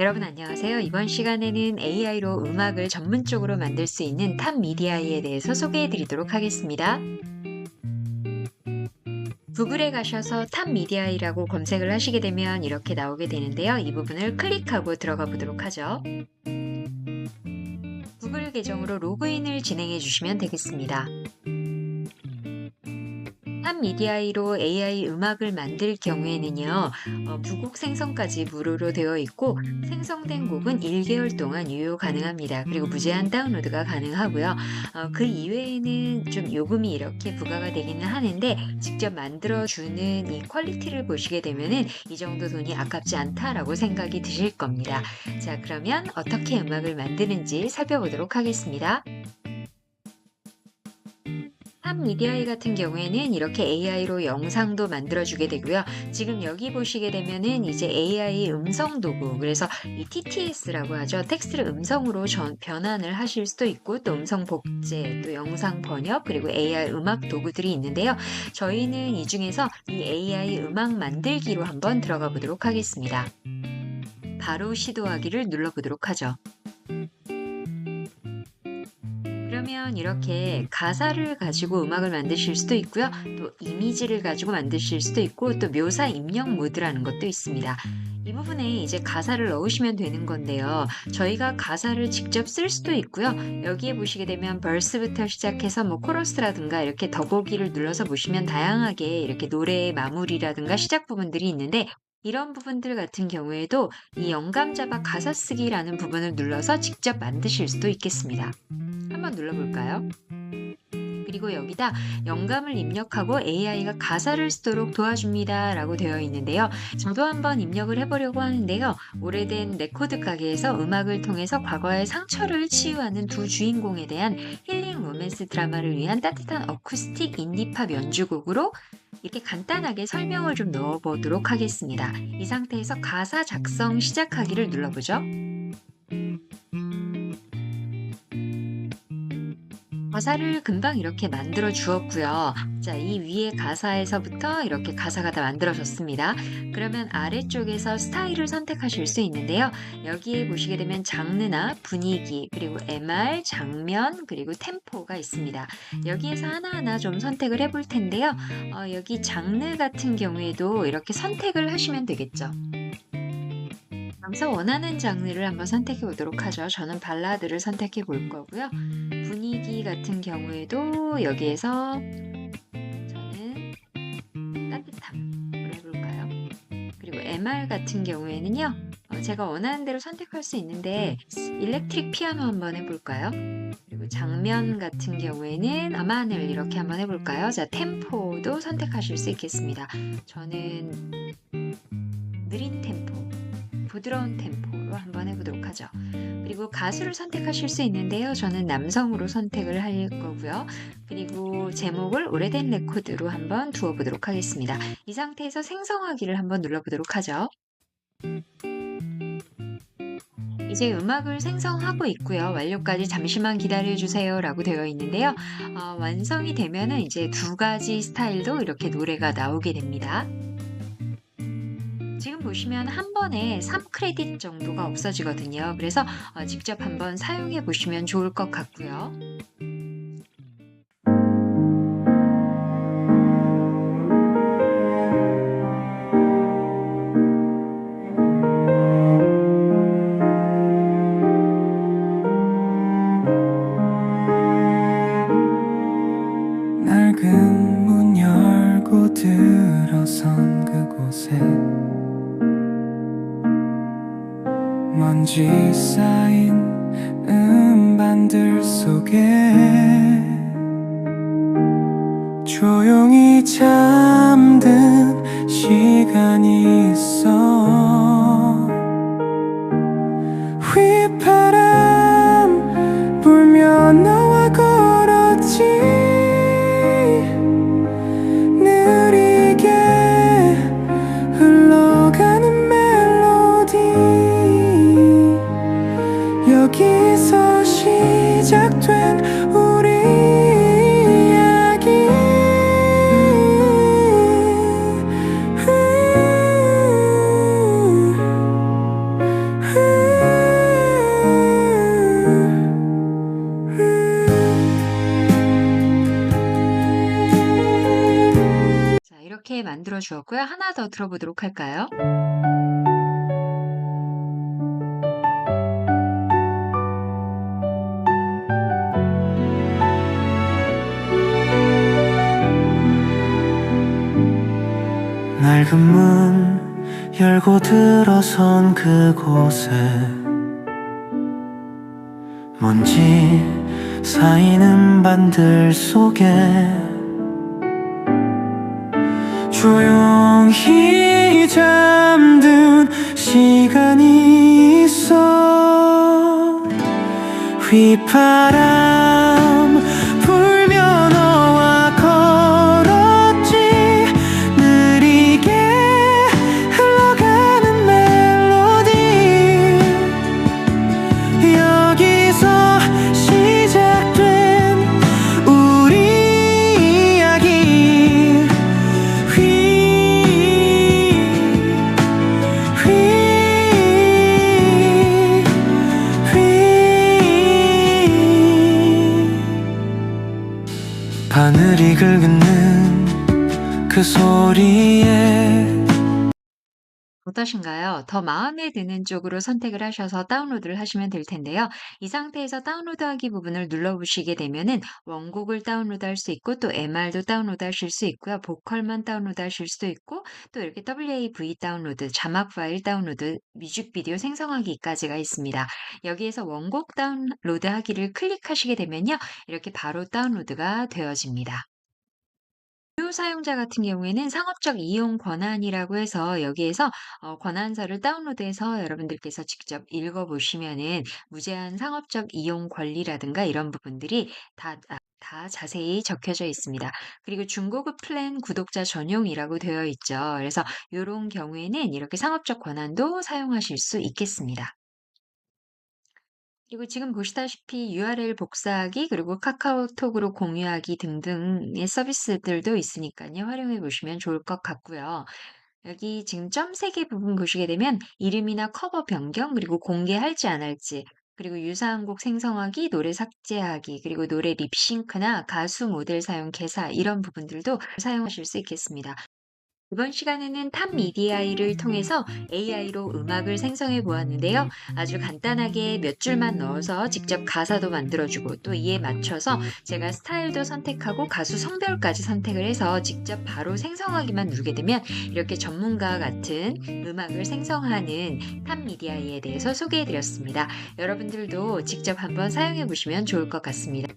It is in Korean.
여러분 안녕하세요. 이번 시간에는 AI로 음악을 전문적으로 만들 수 있는 탑 미디어에 대해서 소개해 드리도록 하겠습니다. 구글에 가셔서 탑 미디어이라고 검색을 하시게 되면 이렇게 나오게 되는데요. 이 부분을 클릭하고 들어가 보도록 하죠. 구글 계정으로 로그인을 진행해 주시면 되겠습니다. 한 미디어로 AI 음악을 만들 경우에는요, 어, 부곡 생성까지 무료로 되어 있고, 생성된 곡은 1개월 동안 유효 가능합니다. 그리고 무제한 다운로드가 가능하고요. 어, 그 이외에는 좀 요금이 이렇게 부과가 되기는 하는데, 직접 만들어주는 이 퀄리티를 보시게 되면은 이 정도 돈이 아깝지 않다라고 생각이 드실 겁니다. 자, 그러면 어떻게 음악을 만드는지 살펴보도록 하겠습니다. 탑 미디어이 같은 경우에는 이렇게 AI로 영상도 만들어주게 되고요. 지금 여기 보시게 되면은 이제 AI 음성 도구, 그래서 이 TTS라고 하죠. 텍스트를 음성으로 전, 변환을 하실 수도 있고, 또 음성 복제, 또 영상 번역, 그리고 AI 음악 도구들이 있는데요. 저희는 이 중에서 이 AI 음악 만들기로 한번 들어가 보도록 하겠습니다. 바로 시도하기를 눌러보도록 하죠. 그러면 이렇게 가사를 가지고 음악을 만드실 수도 있고요. 또 이미지를 가지고 만드실 수도 있고 또 묘사 입력 모드라는 것도 있습니다. 이 부분에 이제 가사를 넣으시면 되는 건데요. 저희가 가사를 직접 쓸 수도 있고요. 여기에 보시게 되면 벌스부터 시작해서 뭐 코러스라든가 이렇게 더보기를 눌러서 보시면 다양하게 이렇게 노래의 마무리라든가 시작 부분들이 있는데 이런 부분들 같은 경우에도 이 영감 잡아 가사 쓰기라는 부분을 눌러서 직접 만드실 수도 있겠습니다. 한번 눌러볼까요? 그리고 여기다 영감을 입력하고 AI가 가사를 쓰도록 도와줍니다 라고 되어 있는데요. 저도 한번 입력을 해보려고 하는데요. 오래된 레코드 가게에서 음악을 통해서 과거의 상처를 치유하는 두 주인공에 대한 힐링 로맨스 드라마를 위한 따뜻한 어쿠스틱 인디팝 연주곡으로 이렇게 간단하게 설명을 좀 넣어보도록 하겠습니다. 이 상태에서 가사 작성 시작하기를 눌러보죠. 가사를 금방 이렇게 만들어 주었고요. 자, 이 위에 가사에서부터 이렇게 가사가 다 만들어졌습니다. 그러면 아래쪽에서 스타일을 선택하실 수 있는데요. 여기에 보시게 되면 장르나 분위기, 그리고 MR, 장면, 그리고 템포가 있습니다. 여기에서 하나하나 좀 선택을 해볼 텐데요. 어, 여기 장르 같은 경우에도 이렇게 선택을 하시면 되겠죠. 그래서 원하는 장르를 한번 선택해 보도록 하죠. 저는 발라드를 선택해 볼 거고요. 분위기 같은 경우에도 여기에서 저는 따뜻함을 해볼까요? 그리고 MR 같은 경우에는요. 어, 제가 원하는 대로 선택할 수 있는데 일렉트릭 피아노 한번 해볼까요? 그리고 장면 같은 경우에는 아마늘 이렇게 한번 해볼까요? 자, 템포도 선택하실 수 있겠습니다. 저는 느린 템포 부드러운 템포로 한번 해보도록 하죠. 그리고 가수를 선택하실 수 있는데요. 저는 남성으로 선택을 할 거고요. 그리고 제목을 오래된 레코드로 한번 두어보도록 하겠습니다. 이 상태에서 생성하기를 한번 눌러보도록 하죠. 이제 음악을 생성하고 있고요. 완료까지 잠시만 기다려주세요 라고 되어 있는데요. 어, 완성이 되면은 이제 두 가지 스타일도 이렇게 노래가 나오게 됩니다. 지금 보시면 한 번에 3크레딧 정도가 없어지거든요. 그래서 어, 직접 한번 사용해 보시면 좋을 것 같고요. 속에 조용히 잠 만들어 주었고요. 하나 더 들어보도록 할까요? 낡은 문 열고 들어선 그곳에 먼지 쌓이는 반들 속에 조용히 잠든 시간이 있어 휘파람 휘 바늘이 긁는 그 소리에 어떠신가요? 더 마음에 드는 쪽으로 선택을 하셔서 다운로드를 하시면 될 텐데요. 이 상태에서 다운로드하기 부분을 눌러보시게 되면은 원곡을 다운로드할 수 있고 또 MR도 다운로드하실 수 있고요. 보컬만 다운로드하실 수도 있고 또 이렇게 WAV 다운로드, 자막 파일 다운로드, 뮤직비디오 생성하기까지가 있습니다. 여기에서 원곡 다운로드하기를 클릭하시게 되면요. 이렇게 바로 다운로드가 되어집니다. 사용자 같은 경우에는 상업적 이용 권한이라고 해서 여기에서 어, 권한서를 다운로드해서 여러분들께서 직접 읽어보시면은 무제한 상업적 이용 권리라든가 이런 부분들이 다, 아, 다 자세히 적혀져 있습니다. 그리고 중고급 플랜 구독자 전용이라고 되어 있죠. 그래서 이런 경우에는 이렇게 상업적 권한도 사용하실 수 있겠습니다. 그리고 지금 보시다시피 URL 복사하기 그리고 카카오톡으로 공유하기 등등의 서비스들도 있으니까요. 활용해 보시면 좋을 것 같고요. 여기 지금 점 3개 부분 보시게 되면 이름이나 커버 변경 그리고 공개할지 안 할지 그리고 유사한 곡 생성하기, 노래 삭제하기, 그리고 노래 립싱크나 가수 모델 사용 개사 이런 부분들도 사용하실 수 있겠습니다. 이번 시간에는 탑 미디아이를 통해서 AI로 음악을 생성해 보았는데요. 아주 간단하게 몇 줄만 넣어서 직접 가사도 만들어주고 또 이에 맞춰서 제가 스타일도 선택하고 가수 성별까지 선택을 해서 직접 바로 생성하기만 누르게 되면 이렇게 전문가 같은 음악을 생성하는 탑 미디아이에 대해서 소개해 드렸습니다. 여러분들도 직접 한번 사용해 보시면 좋을 것 같습니다.